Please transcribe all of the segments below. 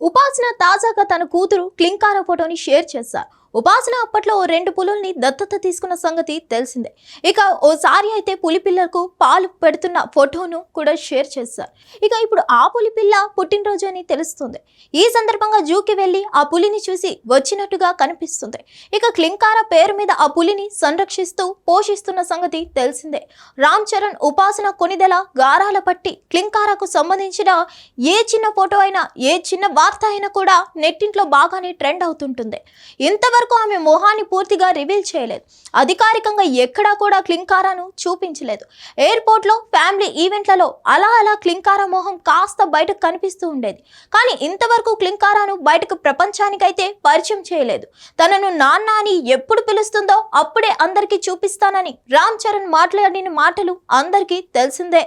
ఉపాసన తాజాగా తన కూతురు క్లింకార ఫోటోని షేర్ చేశారు. ఉపాసన అప్పట్లో ఓ రెండు పులుల్ని దత్తత తీసుకున్న సంగతి తెలిసిందే. ఇక ఓసారి అయితే పులి పిల్లలకు పాలు పెడుతున్న ఫోటోను కూడా షేర్ చేశారు. ఇక ఇప్పుడు ఆ పులి పిల్ల పుట్టినరోజు అని తెలుస్తుంది. ఈ సందర్భంగా జూకి వెళ్ళి ఆ పులిని చూసి వచ్చినట్టుగా కనిపిస్తుంది. ఇక క్లింకార పేరు మీద ఆ పులిని సంరక్షిస్తూ పోషిస్తున్న సంగతి తెలిసిందే. రామ్ చరణ్ ఉపాసన కొనిదెల గారాల పట్టి క్లింకారకు సంబంధించిన ఏ చిన్న ఫోటో అయినా ఏ చిన్న వార్త అయినా కూడా నెట్టింట్లో బాగానే ట్రెండ్ అవుతుంటుంది. ఇంతవరకు ఆమె మొహాన్ని పూర్తిగా రివీల్ చేయలేదు. అధికారికంగా ఎక్కడా కూడా క్లింకారాను చూపించలేదు. ఎయిర్పోర్ట్లో ఫ్యామిలీ ఈవెంట్లలో అలా అలా క్లింకారా మొహం కాస్త బయటకు కనిపిస్తూ ఉండేది. కానీ ఇంతవరకు క్లింకారాను బయటకు ప్రపంచానికైతే పరిచయం చేయలేదు. తనను నాన్న అని ఎప్పుడు పిలుస్తుందో అప్పుడే అందరికీ చూపిస్తానని రామ్ చరణ్ మాట్లాడిన మాటలు అందరికీ తెలిసిందే.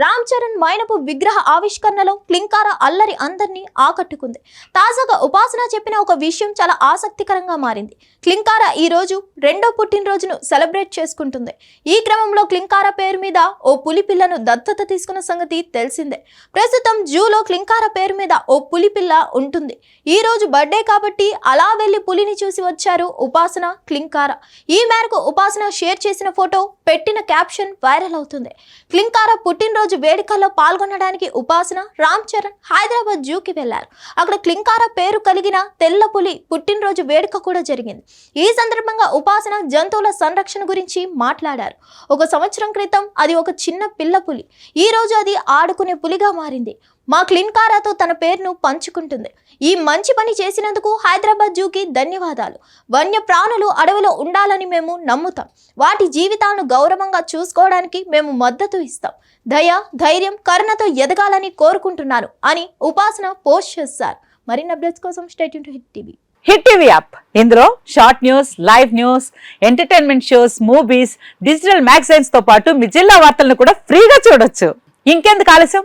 రామ్ చరణ్ మైనపు విగ్రహ ఆవిష్కరణలో క్లింకార అల్లరి అందరినీ ఆకట్టుకుంది. తాజాగా ఉపాసన చెప్పిన ఒక విషయం చాలా ఆసక్తికరంగా మారింది. క్లింకార ఈ రోజు రెండో పుట్టినరోజును సెలబ్రేట్ చేసుకుంటుంది. ఈ క్రమంలో క్లింకార పేరు మీద ఓ పులి పిల్లను దత్తత తీసుకున్న సంగతి తెలిసిందే. ప్రస్తుతం జూలో క్లింకార పేరు మీద ఓ పులి పిల్ల ఉంటుంది. ఈరోజు బర్త్డే కాబట్టి అలా వెళ్ళి పులిని చూసి వచ్చారు ఉపాసన క్లింకార. ఈ మేరకు ఉపాసన షేర్ చేసిన ఫోటో పెట్టిన క్యాప్షన్ వైరల్ అవుతుంది. క్లింకార పుట్టినరోజు వేడుకల్లో పాల్గొనడానికి ఉపాసన రామ్ చరణ్ హైదరాబాద్ జూకి వెళ్ళారు. అక్కడ క్లింకార పేరు కలిగిన తెల్ల పులి పుట్టినరోజు వేడుక కూడా జరిగింది. ఈ సందర్భంగా ఉపాసన జంతువుల సంరక్షణ గురించి మాట్లాడారు. ఒక సంవత్సరం క్రితం అది ఒక చిన్న పిల్ల పులి. ఈ రోజు అది ఆడుకునే పులిగా మారింది. మా క్లిన్కారాతో తన పేరును పంచుకుంటుంది. ఈ మంచి పని చేసినందుకు హైదరాబాద్ జూకి ధన్యవాదాలు. వన్య ప్రాణులు అడవిలో ఉండాలని మేము నమ్ముతాం. వాటి జీవితాలను గౌరవంగా చూసుకోవడానికి మేము మద్దతు ఇస్తాం. దయ ధైర్యం కరుణతో ఎదగాలని కోరుకుంటున్నాను అని ఉపాసన పోస్ట్ చేశారు మరిన్ని అప్డేట్స్ కోసం state to hit TV. Hit TV app. ఇందులో short news live news entertainment shows movies digital మ్యాగజైన్స్తో పాటు మీ జిల్లా వార్తలను కూడా ఫ్రీగా చూడొచ్చు. ఇంకెందుకు ఆలస్యం?